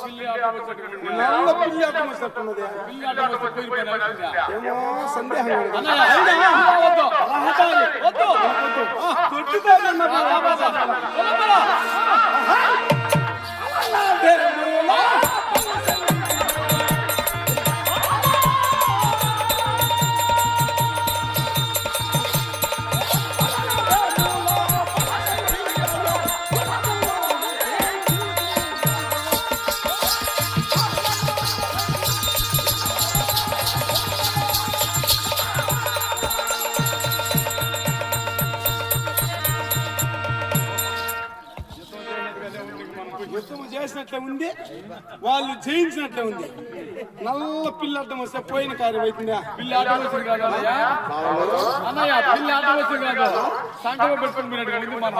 పిల్లి ఆట వచ్చేటప్పుడు నల్ల పిల్లి అడ్డం వస్తున్నది యుద్ధం చేసినట్లే ఉంది వాళ్ళు జయించినట్లే ఉంది. నల్ల పిల్లి అడ్డం వస్తే పోయిన కార్యం అవుతుందా పిల్లి ఆట వచ్చింది కాదు అన్నయ్య. అన్నయ్య పిల్లి ఆట వచ్చింది కాదు. సంకలో పెట్టుకుని మీరట్టు కలిగింది మన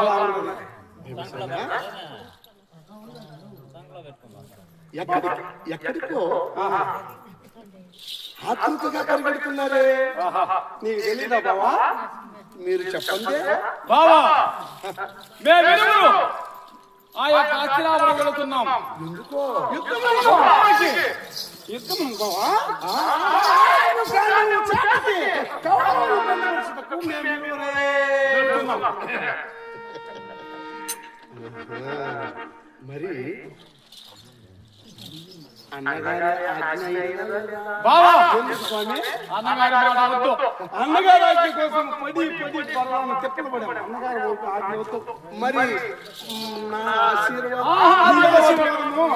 ఎక్కడికి ఎక్కడికో ఆతృతగా పరిగెడుతున్నారే. నీకు తెలీదా బావా? మీరు చెప్పండి. బావా మేము ఆ యొక్క అస్థిరాపురం వెళుతున్నాం ఎందుకో? యుద్ధం అనుకోవా? ఆ, అన్నగారి అన్నగారి కోసం పర్వాలను తిప్పలు పడాం అన్నగారు వద్దు. మరి నా ఆశీర్వాదము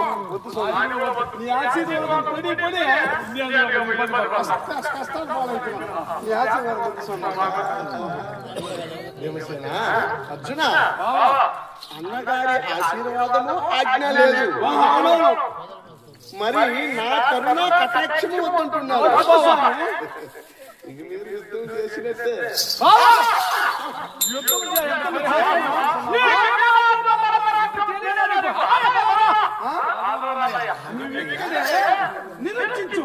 నీ ఆశీర్వాదం పడి పడి కష్టాలు నీ ఆశీర్వాదం అర్జున? అన్నగారి ఆశీర్వాదము ఆజ్ఞ లేదు. మరి నా కరుణ కటాక్షము వద్దంటున్నారు యుద్ధం చేసినట్టే నిరీక్షించు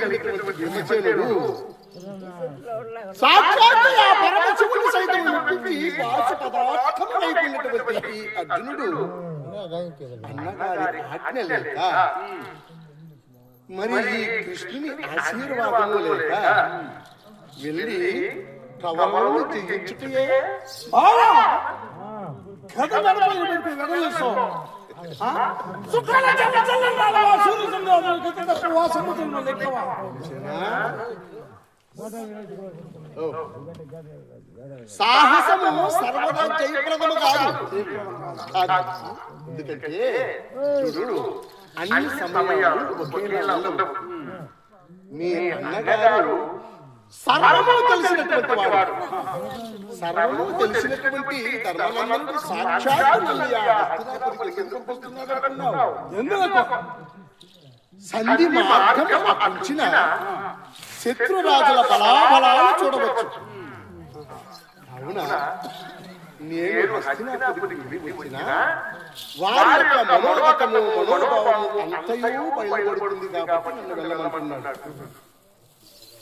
మేలుకున్నావేమో ఆ సైతం అర్జునుడు. అన్నగారి ఆజ్ఞ లేక మరి ఈ కృష్ణుని ఆశీర్వాదము లేక వెళ్ళి కవలను జయించుటయే బావా కథ పెట్టి సుఖాల చెల్ల సాహసము సర్వదా జయప్రదము కాదు కాదు. ఎందుకంటే చూడు అన్ని సమయాలు ఒకేలా ఉండవు మీ అన్నగారు సర్వము తెలిసినటువంటి వాడు. సర్వము తెలిసినటువంటి ధర్మనందనుడు సాక్షాత్ వెళ్ళి ఆ హస్తినాపురికి ఎందుకు వస్తున్నాడు అనుకున్నావు? ఎందుకు సంధి మార్గం శత్రురాజుల బలాబలాలు చూడవచ్చు. అవునా? నేను వచ్చిన వారి యొక్క మనోగతము మనోభావము అంతయు బయలుపడుతుంది కాబట్టి నన్ను వెళ్ళమంటున్నాడు.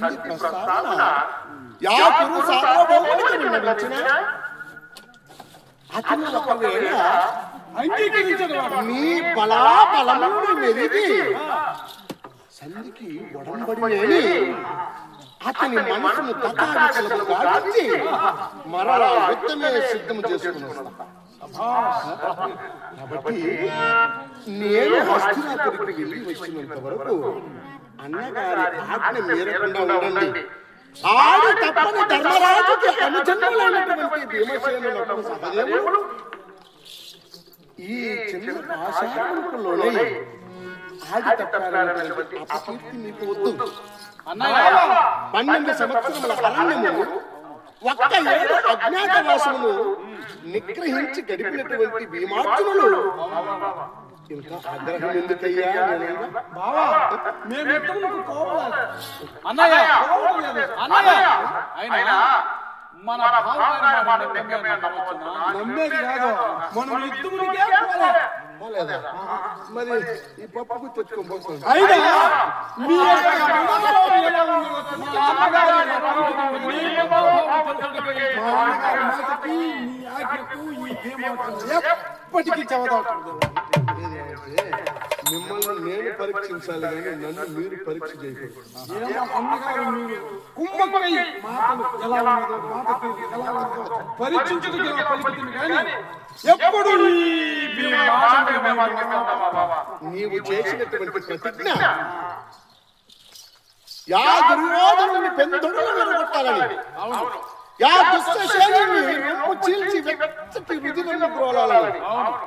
సంధి ప్రస్తావన యాకురు సార్వభౌమునికి విన్నవించిన అతను ఒకవేళ అంగీకరించడు వాడు. మీ బలాబలములను మెరిగి సంధికి ఒడంబడినేని అతని మనసును మరలా యుద్ధమే సిద్ధం చేసుకుని వస్తా. కాబట్టి నేను హస్తినాపురికి వెళ్ళి వచ్చినంత వరకు అన్నగారి ఆజ్ఞ మీరకుండా ఉండండి. ఆడి తప్పని ధర్మరాజుకి అనుజన్మలైనటువంటి భీమసేనులకు ఈ చిన్న ఆశాలోనే ఆడి తప్పాలనేటువంటి అపకీర్తి నీకు వద్దు. పన్నెండు సంవత్సరముల అరణ్యము ఒక్క ఏడు అజ్ఞాతవాసమును నిగ్రహించి గడిపినటువంటి భీమార్జునులు. ఇంకా ఆగ్రహం ఎందుకయ్యా? బావా మేము ఇద్దరు కోపడాలి అన్నయ్య! కోపం అన్నయ్య! అయినా మన? నమ్మేది కాదు. మనం ఇద్దరికే పోలే. పోలేదా? మరి ఈ తెచ్చుకోబోతుంది ఆజ్ఞకు ఈ భీమవరం ఎప్పటికీ చదవదాటుంది మిమ్మల్ని నేను పరీక్షించాలి కానీ నన్ను మీరు పరీక్ష చేయకూడదు. ఎప్పుడు నీవు చేసినటువంటి ప్రతిజ్ఞ యా దుర్యోధనుని పెందొడలు విరగొట్టాలని యా దుష్ట శైలిని రొమ్ము చీల్చి వెచ్చటి రుజులను ప్రోలాలని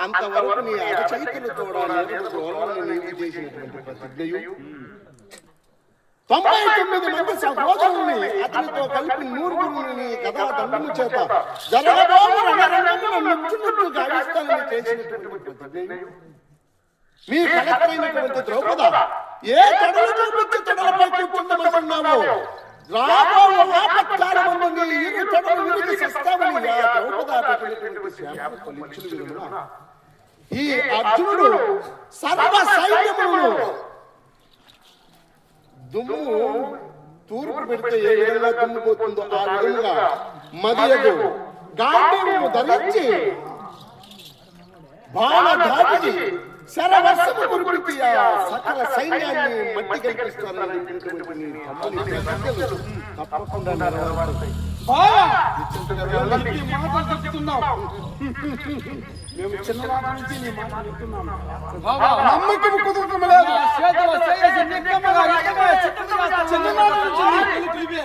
అంతవరకు నీ అరచైతులతో ప్రోలాలని నీవు చేసినటువంటి ప్రతిజ్ఞయు తొంభై తొమ్మిది మంది సహోదరుల్ని అతనితో కలిపి నూరుగురిని గదా దండము చేత గావిస్తానని చేసినటువంటి ప్రతిజ్ఞయు మీ కలెక్టరైనటువంటి ద్రౌపద ఏ తొడలు చూపించి తొడలపై కూర్చుండమన్నావో రాబో ఆపత్కాలమందు నీ ఇరు తొడలు విరిగి సస్తామని. ఈ అర్జునుడు సర్వ సైన్యమును దుమ్ము తూర్పు పెడితే ఏ విధంగా దుమ్ము పోతుందో ఆ విధంగా మదియదు. గాంధీము ధరించి బాణ ధాటికి శరవర్షము కురిపించి ఆ సకల సైన్యాన్ని మట్టి కల్పిస్తాననేటువంటి నీ తమ్ముని ప్రతిజ్ఞలు తప్పకుండా నెరవేరుతాయి. మేము చిన్ననాటి నుంచి నీ మాటలు చెప్తున్నాము బావా, నమ్మకం కుదరటం లేదు. చిన్ననాటి నుంచి.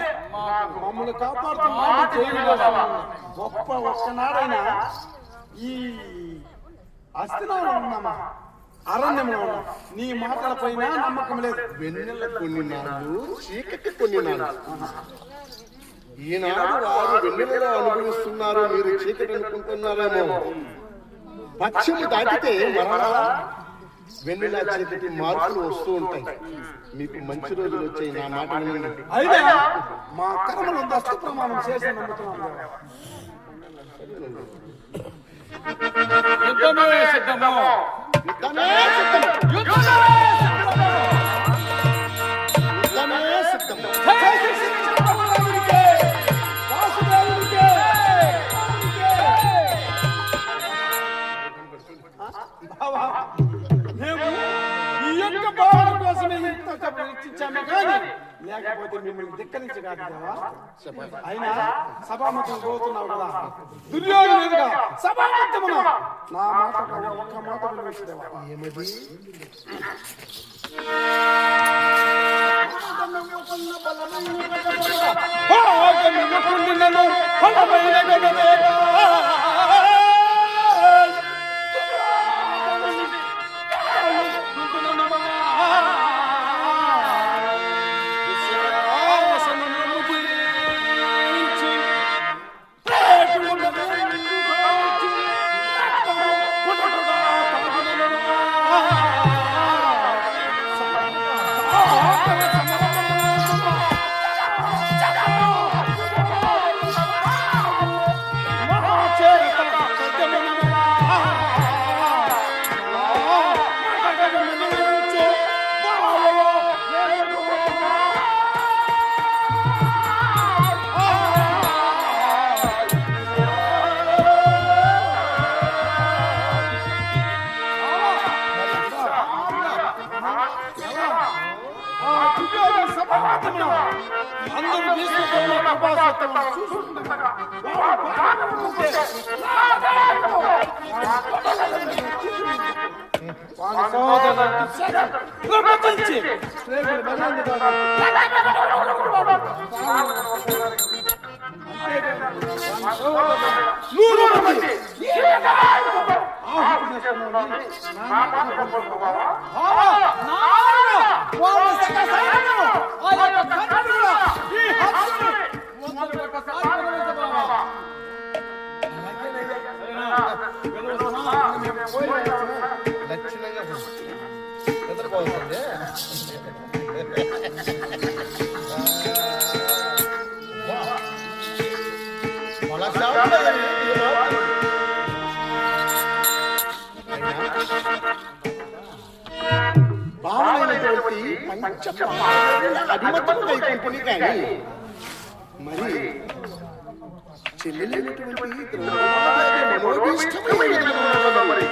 మమ్మల్ని కాపాడుతున్నా గొప్ప ఒక్కనాడైనా ఈ అస్థినాలు ఉన్నామా? అరణ్యంలో నీ మాటల పైన నమ్మకం లేదు. వెన్నెల కొన్ని నాళ్ళు చీకటి కొన్ని నాళ్ళు. ఈనాడు వారు వెన్నెలలో అనుభవిస్తున్నారు మీరు చీకటి అనుకుంటున్నారేమో. పశ్చిమ దాటితే మరలా వెన్నెల చీకటి మార్పులు వస్తూ ఉంటాయి. మీకు మంచి రోజులు వచ్చాయి నా మాట వినండి అయితే మా కర్మలు దస్త ప్రమాణం చేసి నమ్ముతున్నాం యుద్ధమే సిద్ధము. యుద్ధమే సిద్ధం యుద్ధమే అయినా సభాముఖం పోతున్నావు కదా. దుర్యోగం ఎదుగా సభాముఖమున నా మాట ఒక్క మాట వినిపించదేవా ఏమది? లక్షణంగా నిద్రపోతుంది భావమైనటువంటి పంచ అభిమతం వైకుంఠుని కానీ మరి చెల్లెలైనటువంటి ద్రౌపది మనోభీష్టమైన మరి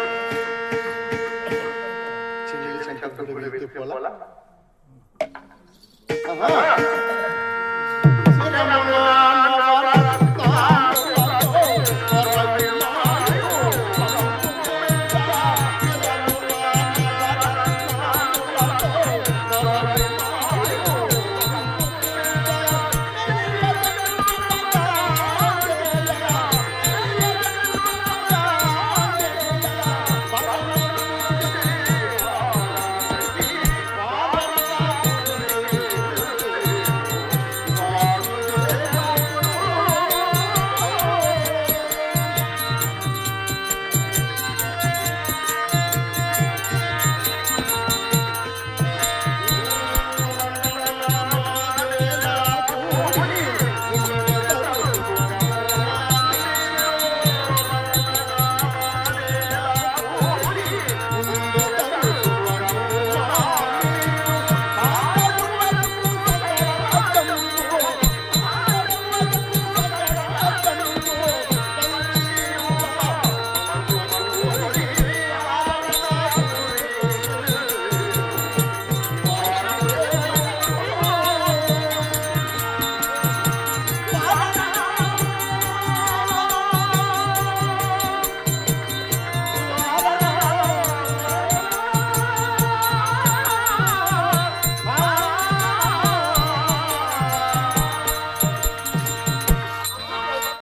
చెల్లెలు సంకల్పం వెళ్తే పోలా ఆహా